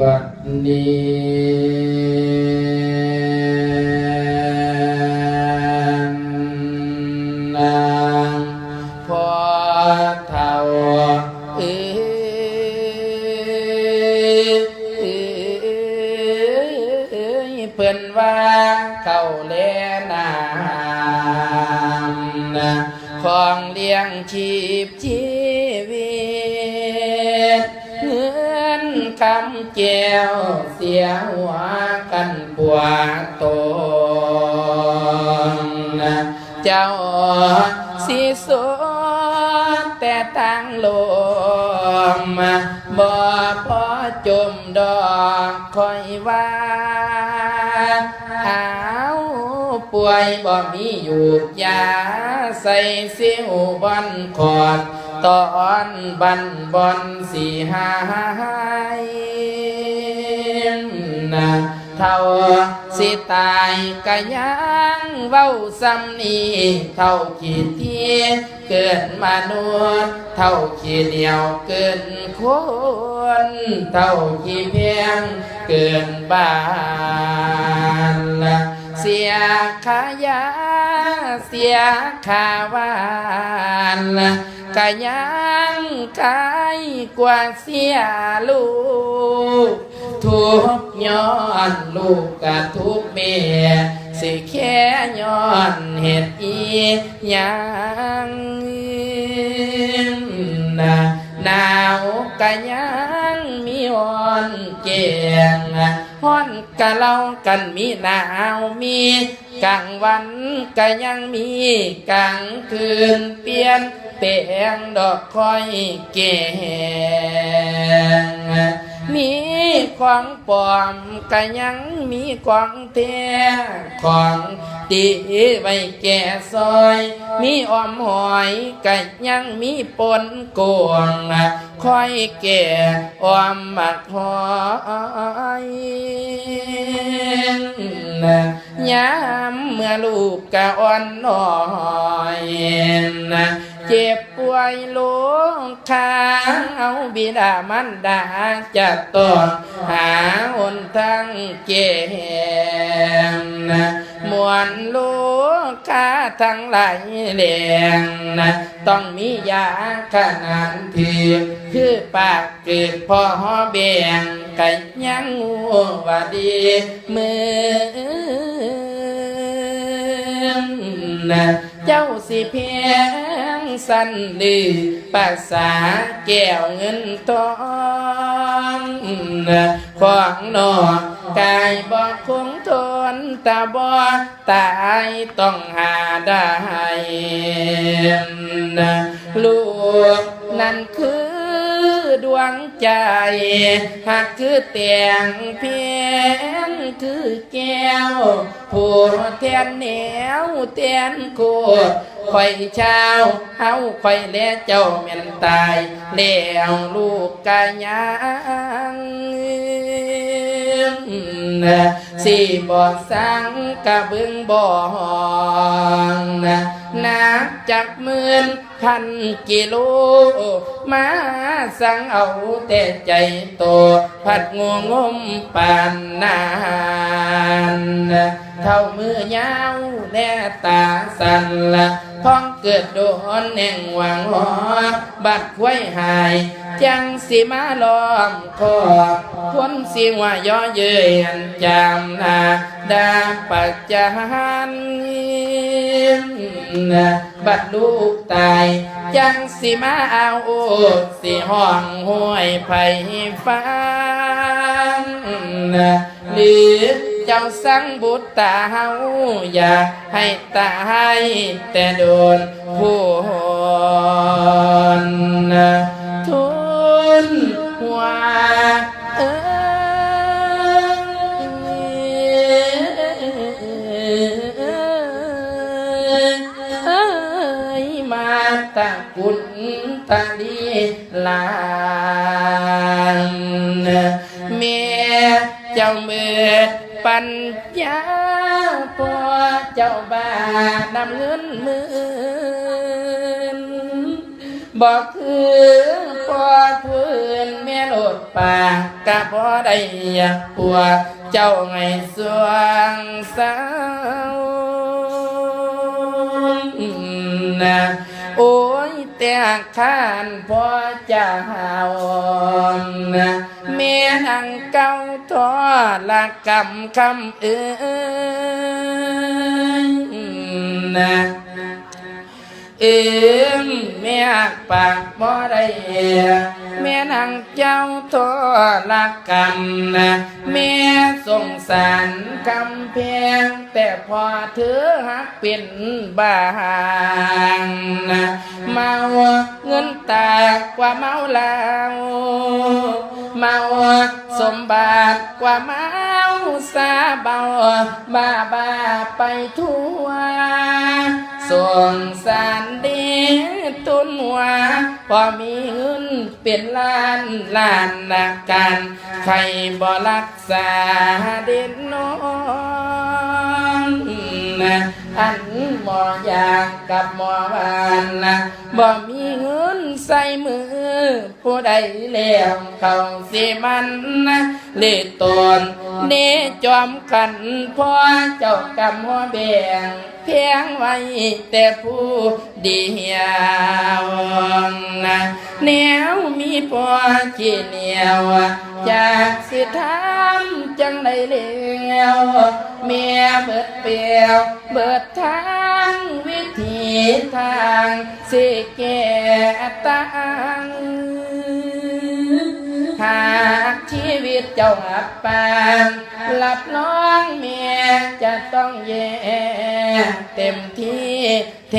บัดนี้นางพอเท่าเอ้ยเพิ่นว่าเข้าแลนามนของเลี้ยงชีพชี คำแก้วเสียหัวกันปวดตนเจ้าสิสดแต่ตังลมบ่พอจมดอกคอยว่าหาวป่วยบ่มีอยู่ยาใส่เสิวบอนคอด ตอนบันบอนสีหายนะเท่าสิตายกะยังเว้าซ้ำนี้เท่าขีดที่เกิดมนุษย์เท่าขีดเดียวเกินคนเท่าขีเพียงเกินบ้านละเสียขายาเสียขาวานละ กะยังขายกว่าเสียลูก ทุกย้อนลูกกะทุกข์แม่สิแค่ย้อนเหตุอียังนะหนาวกะยังมีอ่อนเกียงฮ้อนกะเล่ากันมีหนาวมีกลางวันกะยังมีกลางคืนเปลี่ยน แปลงดอกคอยแกงมีของปลอมก็ยังมีของแท้ของดีไว้แก่ซอย มีอ้อมหอยก็ยังมีปนโกงคอยแก่อ้อมมักหอยยามเมื่อลูกกะอ่อนน้อย เจ็บป่วยลูกค้างเอาบิดามันดาจะต้องหาหนทางเกมนะมวนลูกค้าทั้งหลายแหลงนะต้องมียาขนาดเพียคือปากเกิดพ่อแบ่งกันยังงูว่าดีมือนะเจ้าสิเพียง สันลือภาษาแก้วเงินทองของนอกายบอกคงทนตาบอตายต้องหาได้ลูกนั่นคือดวงใจหากคือเตียงเพียง คือแก้วผู้แทนแนวแทนโคตรคอยเช้าเฮาคอยแลเจ้าแม่นตายแล้วลูกกะยังนสิบอสังกะเบึงบ่องนะนักจักหมื่น พันกิโล มาสั่งเอาแต่ใจโตพัดงวงมปานนานเท่ามือยาวแน่ตาสั่นละพ้องเกิดโดนแห่งหวังหอบัดไว้หายจังสิมาล้อมคอบพ้นสิว่าย่อเยืนจำนาดาปัจจาน บัดลูกตายจังสิมาเอาสิห้องห้วยไผ่ฟังหรือเจ้าสังบุตรตาเฮาอยากให้ตายแต่โดนผู้นทุนหัวเอ้ยะลีลานเมียเจ้าเมือปัญญาพอเจ้าบ้านำเแม่ท่านะโอ้ยแต่ข้านพอจะหาวนเมียนังเก้าทอละกำคำเอ้ยนเอ็มแม่ปากบ่ได้แม่นางเจ้าทอละกรรมนะแม่สงสารกำแพงแต่พอเธอหักเป็นบางนะเมา เงินแตากว่าเมาเหล้าเมาสมบัติกว่าเมาซาเบาบ้าบ้าไปทั่วสงสารเด็กตุนหัวพอมีเงินเป็นล้านล้านนักการใครบ่รักษาเด่นน้องนะ อันหมอยางกับหมอวานนะบ่มีเงินใส่มือ ผู้ใดแล้วเขาสิมันนะเลตนเนจอมกันพ่อเจ้ากำหัวแบ่งเพียงไว้แต่ผู้เดียวนะแนวมีพ่อขี้เหนียวจากสิทำ จังได้เลี้ยวเมียเบิดเปรียวเบิดทางวิธีทางสิแก่ตังหากชีวิตเจ้าหับปางหลับน้องเมียจะต้องแย่เต็มที่เท